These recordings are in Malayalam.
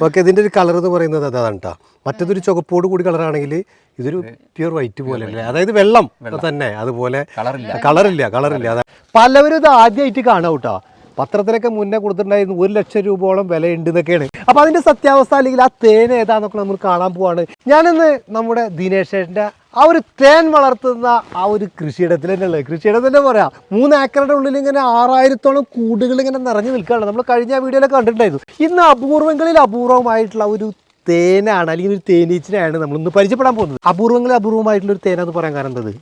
ഓക്കെ ഇതിന്റെ ഒരു കളർ എന്ന് പറയുന്നത് അതാണ് കേട്ടോ മറ്റേതൊരു ചുവപ്പോട് കൂടി കളറാണെങ്കിൽ ഇതൊരു പ്യൂർ വൈറ്റ് പോലെ അല്ലേ? അതായത് വെള്ളം തന്നെ. അതുപോലെ കളറില്ല. കളറില്ല കളറില്ല. അതാ പലവരും ഇത് ആദ്യമായിട്ട് കാണാം കേട്ടോ പത്രത്തിലൊക്കെ മുന്നേ കൊടുത്തിട്ടുണ്ടായിരുന്നു ഒരു ലക്ഷം രൂപയോളം വിലയുണ്ട് എന്നൊക്കെയാണ്. അപ്പൊ അതിന്റെ സത്യാവസ്ഥ അല്ലെങ്കിൽ ആ തേൻ ഏതാന്നൊക്കെ നമ്മൾ കാണാൻ പോവാണ്. ഞാനിന്ന് നമ്മുടെ ദിനേശേഷന്റെ ആ ഒരു തേൻ വളർത്തുന്ന ആ ഒരു കൃഷിയിടത്തിൽ തന്നെ ഉള്ളത്. കൃഷിയിടം തന്നെ പറയാം. മൂന്ന് ഏക്കറുടെ ഉള്ളിൽ ഇങ്ങനെ ആറായിരത്തോളം കൂടുകൾ ഇങ്ങനെ നിറഞ്ഞു നിൽക്കുകയാണ്. നമ്മൾ കഴിഞ്ഞ വീഡിയോയിലൊക്കെ കണ്ടിട്ടുണ്ടായിരുന്നു. ഇന്ന് അപൂർവങ്ങളിൽ അപൂർവമായിട്ടുള്ള ഒരു തേനാണ് അല്ലെങ്കിൽ ഒരു തേനീച്ചിനെയാണ് നമ്മൾ ഇന്ന് പരിചയപ്പെടാൻ പോകുന്നത്. അപൂർവങ്ങളിൽ അപൂർവമായിട്ടുള്ള ഒരു തേനാന്ന് പറയാൻ കാരണം എന്തത്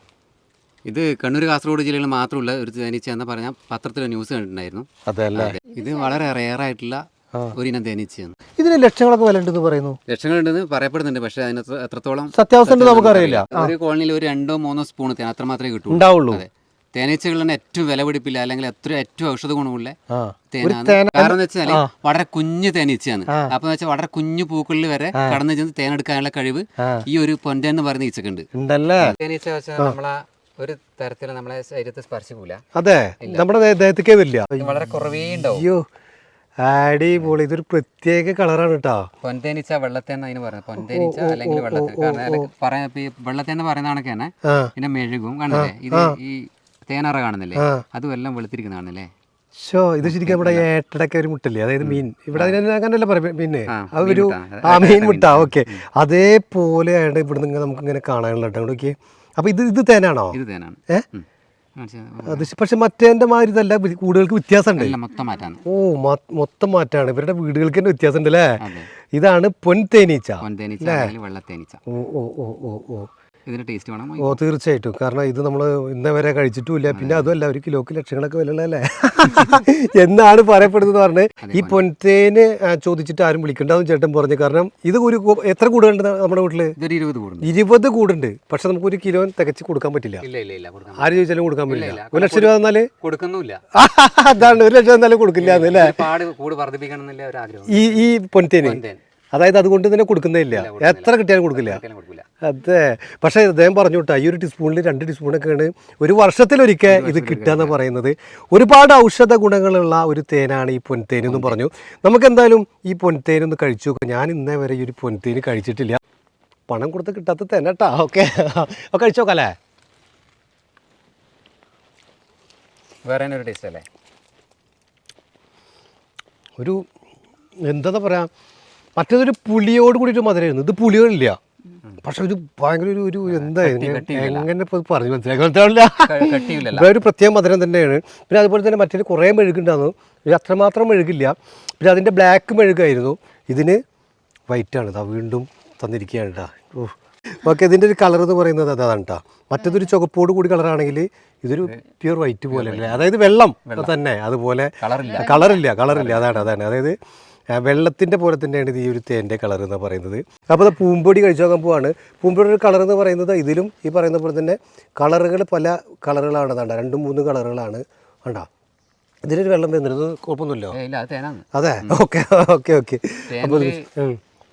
ഇത് കണ്ണൂർ കാസർഗോഡ് ജില്ലയിൽ മാത്രമുള്ള ഒരു തേനീച്ച എന്ന് പറഞ്ഞാൽ പത്രത്തിൽ ന്യൂസ് കണ്ടിട്ടുണ്ടായിരുന്നു. അതെ അല്ലേ? ഇത് വളരെ റെയർ ആയിട്ടുള്ള ഒരു ഇനം തേനീച്ചയാണ്. ഇതിന് ലക്ഷങ്ങളൊക്കെ വില ഉണ്ടെന്ന് പറയുന്നു. ലക്ഷങ്ങളുണ്ടെന്ന് പറയപ്പെടുന്നുണ്ട് പക്ഷേ അതിന് എത്ര- എത്രത്തോളം സത്യാവസ്ഥ നമുക്കറിയില്ല. ഒരു കോളനിയിൽ ഒരു രണ്ടോ മൂന്നോ സ്പൂൺ തേൻ അത്ര മാത്രമേ കിട്ടൂ. ഉണ്ടാവുള്ളൂ. അതെ. തേനീച്ചകളിൽ ഏറ്റവും വില പിടിപ്പില്ല അല്ലെങ്കിൽ എത്ര ഏറ്റവും ഔഷധ ഗുണമുള്ള തേനാണ്. കാരണം എന്ന് വെച്ചാൽ വളരെ കുഞ്ഞു തേനീച്ചയാണ്. അപ്പൊ വെച്ചാൽ വളരെ കുഞ്ഞു പൂക്കളിൽ വരെ കടന്നു ചെന്ന് തേനെടുക്കാനുള്ള കഴിവ് ഈ ഒരു പൊന്തൻ എന്ന് പറയുന്ന ഈച്ചക്കുണ്ട്. തേനീച്ച വെച്ചാൽ നമ്മളെ ഒരു തരത്തിൽ നമ്മളെ ശരീരത്തെ സ്പർശിക്കൂല. അതെ നമ്മുടെ ദേഹത്തേക്കേ വരില്ല. വളരെ കുറവേ ഉണ്ടാവും. അയ്യോ അടിപൊളി. ഇതൊരു പ്രത്യേക കളറാണ് കേട്ടോ. പൊന്തേനിച്ച വെള്ളത്തേന്ന് അതിന് പറയുന്നത്. പൊന്തേനിച്ച അല്ലെങ്കിൽ വെള്ളത്തേ കാരണം പറയാ ഇപ്പൊ ഈ വെള്ളത്തേന്ന് പറയുന്ന കണക്ക് തന്നെ പിന്നെ മെഴുകും കണ്ടില്ലേ? ഇത് ഈ തേനറ കാണുന്നില്ലേ. അതും എല്ലാം വെളുത്തിരിക്കുന്ന കാണുന്നില്ലേ? ഷോ ഇത് ശരിക്കും നമ്മുടെ ഏട്ടടൊക്കെ ഒരു മുട്ടല്ലേ? അതായത് മീൻ. ഇവിടെ അങ്ങനെയല്ല പറയാം പിന്നെ ഒരു ആ മീൻ മുട്ട. ഓക്കെ. അതേപോലെയാണ് ഇവിടെ നിന്ന് നമുക്ക് ഇങ്ങനെ കാണാനുള്ള കേട്ടോ നോക്കിയേ. അപ്പൊ ഇത് ഇത് തേനാണോ? ഇത് തേനാണ്. ഏ? അത് പക്ഷെ മറ്റേന്റെ മാതിരി ഇതല്ല കൂടുകൾക്ക് വ്യത്യാസമുണ്ട്. ഓ മൊത്തം മാറ്റാണ്. ഇവരുടെ വീടുകൾക്ക് തന്നെ വ്യത്യാസം ഉണ്ട് അല്ലേ ഇതാണ് പൊൻ തേനീച്ച ഓ ഓ ഓ ഓ ഓ. ഇതിന്റെ ടേസ്റ്റ് വേണം? ഓ തീർച്ചയായിട്ടും. കാരണം ഇത് നമ്മൾ ഇന്നേ വരെ കഴിച്ചിട്ടുമില്ല. പിന്നെ അതുമല്ല ഒരു കിലോക്ക് ലക്ഷങ്ങളൊക്കെ വിലയുള്ളതല്ലേ എന്നാണ് പറയപ്പെടുന്നത് പറഞ്ഞ് ഈ പൊൻതേന് ചോദിച്ചിട്ട് ആരും വിളിക്കണ്ടാവും ചേട്ടൻ പറഞ്ഞു. കാരണം ഇത് ഒരു എത്ര കൂടുണ്ട് നമ്മുടെ വീട്ടിൽ? ഇരുപത് കൂടുണ്ട്. പക്ഷെ നമുക്ക് ഒരു കിലോ തികച്ച് കൊടുക്കാൻ പറ്റില്ല. ആര് ചോദിച്ചാലും കൊടുക്കാൻ പറ്റില്ല. ഒരു ലക്ഷം രൂപ തന്നാൽ? കൊടുക്കുന്നില്ല അതാണ് ഒരു ലക്ഷം തന്നാലും കൊടുക്കില്ല ഈ ഈ പൊൻതേന്? അതായത് അതുകൊണ്ട് തന്നെ കൊടുക്കുന്നില്ല. എത്ര കിട്ടിയാലും കൊടുക്കില്ല. അതെ. പക്ഷേ അദ്ദേഹം പറഞ്ഞു കേട്ടോ ഈ ഒരു ടീസ്പൂണിൽ രണ്ട് ടീസ്പൂണൊക്കെയാണ് ഒരു വർഷത്തിലൊരിക്കൽ ഇത് കിട്ടുക എന്ന് പറയുന്നത്. ഒരുപാട് ഔഷധ ഗുണങ്ങളുള്ള ഒരു തേനാണ് ഈ പൊൻതേൻ എന്ന് പറഞ്ഞു. നമുക്ക് എന്തായാലും ഈ പൊൻതേൻ ഒന്ന് കഴിച്ചു നോക്കാം. ഞാൻ ഇന്നേ വരെ ഈ ഒരു പൊൻതേൻ കഴിച്ചിട്ടില്ല. പണം കൊടുത്ത് കിട്ടാത്ത തേനട്ടാ ഓക്കെ. ഓക്കെ കഴിച്ചു നോക്കാം അല്ലേ വേറെ ഒരു ടേസ്റ്റ് അല്ലേ? ഒരു എന്താ പറയാ മറ്റേതൊരു പുളിയോട് കൂടിയിട്ട് മധുരമായിരുന്നു. ഇത് പുളിയോടില്ല പക്ഷെ ഒരു ഭയങ്കര ഒരു ഒരു എന്താ എങ്ങനെ ഇപ്പോൾ പറഞ്ഞു? മനസ്സിലാക്കാൻ ഒരു പ്രത്യേക മധുരം തന്നെയാണ്. പിന്നെ അതുപോലെ തന്നെ മറ്റൊരു കുറേ മെഴുകുണ്ടായിരുന്നു ഇത് അത്രമാത്രം മെഴുകില്ല. പിന്നെ അതിന്റെ ബ്ലാക്ക് മെഴുകായിരുന്നു. ഇതിന് വൈറ്റാണ്. ഇതാ വീണ്ടും തന്നിരിക്കുകയാണ് കേട്ടോ ഓക്കെ ഇതിന്റെ ഒരു കളർ എന്ന് പറയുന്നത് അതാണ് കേട്ടോ മറ്റേതൊരു ചുവപ്പോട് കൂടി കളറാണെങ്കിൽ ഇതൊരു പ്യൂർ വൈറ്റ് പോലെ അല്ലേ? അതായത് വെള്ളം. തന്നെ. അതുപോലെ കളറില്ല. കളറില്ല കളറില്ല. അതാണ് അതാണ്. അതായത് വെള്ളത്തിന്റെ പോലെ തന്നെയാണ് ഇത് ഈ ഒരു തേന്റെ കളർ എന്ന് പറയുന്നത്. അപ്പോൾ അത് പൂമ്പൊടി കഴിച്ചു നോക്കാൻ പോവാണ്. പൂമ്പൊടിയുടെ കളർ എന്ന് പറയുന്നത് ഇതിലും ഈ പറയുന്ന പോലെ തന്നെ കളറുകൾ പല കളറുകളാണ് അതാണ്ട രണ്ടും മൂന്നും കളറുകളാണ് വേണ്ട ഇതിലൊരു വെള്ളം വരുന്നത് കുഴപ്പമൊന്നുമില്ല അതെ ഓക്കെ ഓക്കെ ഓക്കെ. അപ്പോൾ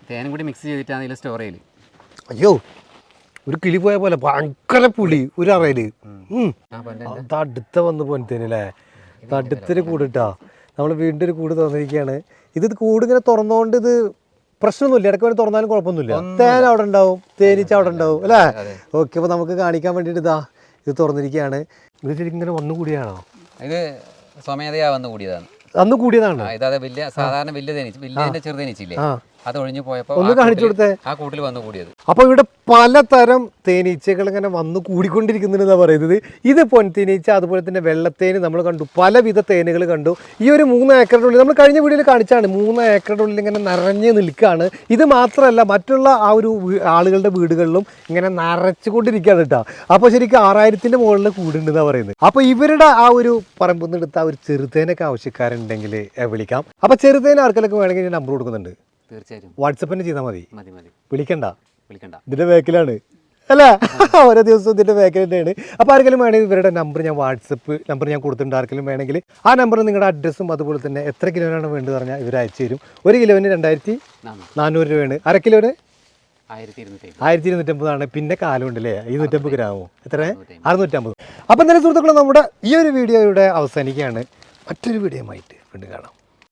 തേനും കൂടി മിക്സ് ചെയ്തിട്ടാണ് ഇതിൽ സ്റ്റോർ ചെയ്യൽ. അയ്യോ ഒരു കിളി പോയ പോലെ ഭയങ്കര പുളി ഒരു അറയിൽ. അടുത്ത വന്ന് പോനത്തേനല്ലേ അടുത്തൊരു കൂടിട്ടാ നമ്മൾ വീണ്ടും ഒരു കൂട് തുറന്നിരിക്കുകയാണ് ഇത് കൂടിങ്ങനെ തുറന്നുകൊണ്ട് ഇത് പ്രശ്നമൊന്നുമില്ല. ഇടയ്ക്ക് വേണ്ടി തുറന്നാലും കുഴപ്പമൊന്നുമില്ല. തേൻ അവിടെ ഉണ്ടാവും തേനീച്ച അവിടെ ഉണ്ടാവും അല്ലേ? ഓക്കെ അപ്പോൾ നമുക്ക് കാണിക്കാൻ വേണ്ടിയിട്ട് ഇതാ ഇത് തുറന്നിരിക്കുകയാണ്. ഇത് ശരിക്കും ഇങ്ങനെ വന്നു കൂടിയാണോ ഇത് സ്വമേധയാ വന്നു കൂടിയതാണ്. അന്ന് കൂടിയതാണ്. ഇതാ വലിയ സാധാരണ വലിയ തേനീച്ച വലിയ ചെറുതേനീച്ചില്ലേ ആ. അത് ഒഴിഞ്ഞു പോയപ്പോൾ ഒന്ന് കാണിച്ചു കൊടുത്തേ. ആ കൂട്ടിൽ വന്നു കൂടിയത്. അപ്പോൾ ഇവിടെ പലതരം തേനീച്ചകൾ ഇങ്ങനെ വന്ന് കൂടിക്കൊണ്ടിരിക്കുന്നുണ്ടെന്നാണ് പറയുന്നത്. ഇത് പൊൻ തേനീച്ച അതുപോലെ തന്നെ വെള്ളത്തേന് നമ്മൾ കണ്ടു. പലവിധ തേനുകൾ കണ്ടു. ഈ ഒരു മൂന്ന് ഏക്കറുടെ ഉള്ളിൽ നമ്മൾ കഴിഞ്ഞ വീഡിയോയിൽ കാണിച്ചാണ് മൂന്ന് ഏക്കറുടെ ഉള്ളിൽ ഇങ്ങനെ നിറഞ്ഞു നിൽക്കുകയാണ്. ഇത് മാത്രമല്ല മറ്റുള്ള ആ ഒരു ആളുകളുടെ വീടുകളിലും ഇങ്ങനെ നിറച്ചുകൊണ്ടിരിക്കുകയാണ് കേട്ടോ. അപ്പോൾ ശരിക്കും ആറായിരത്തിന്റെ മുകളിൽ കൂടുണ്ടെന്നാണ് പറയുന്നത്. അപ്പോൾ ഇവരുടെ ആ ഒരു പറമ്പിൽ നിന്ന് എടുത്ത ആ ഒരു ചെറുതേനൊക്കെ ആവശ്യക്കാരുണ്ടെങ്കിൽ വിളിക്കാം. അപ്പോൾ ചെറുതേന ആർക്കെല്ലാം വേണമെങ്കിൽ ഞാൻ നമ്പർ കൊടുക്കുന്നുണ്ട്. തീർച്ചയായിട്ടും. തന്നെ ചെയ്താൽ മതി. മതി മതി. വിളിക്കണ്ട. വിളിക്കണ്ട. ഇതിന്റെ ബാക്കിലാണ്. അല്ല? ഓരോ ദിവസവും ഇതിന്റെ ബാക്കിൽ തന്നെയാണ്. അപ്പോൾ ആർക്കെങ്കിലും വേണമെങ്കിൽ ഇവരുടെ നമ്പർ ഞാൻ വാട്സപ്പ് നമ്പർ ഞാൻ കൊടുത്തിട്ടുണ്ട്. ആർക്കെങ്കിലും വേണമെങ്കിൽ ആ നമ്പർ നിങ്ങളുടെ അഡ്രസ്സും അതുപോലെ തന്നെ എത്ര കിലോനാണ് വേണ്ടത് പറഞ്ഞാൽ ഇവർ അയച്ചു തരും. ഒരു കിലോന് രണ്ടായിരത്തി നാനൂറ്. രൂപയാണ്. അര കിലോന് ആയിരത്തി ഇരുന്നൂറ്റി ആയിരത്തി ഇരുന്നൂറ്റമ്പതാണ് പിന്നെ കാലമുണ്ട് അല്ലേ? ഇരുന്നൂറ്റമ്പത് ഗ്രാമോ? എത്ര അറുന്നൂറ്റമ്പത്. അപ്പം തന്നെ സുഹൃത്തുക്കളെ നമ്മുടെ ഈ ഒരു വീഡിയോ ഇവിടെ അവസാനിക്കുകയാണ്. മറ്റൊരു വീഡിയോ ആയിട്ട് വീണ്ടും കാണാം.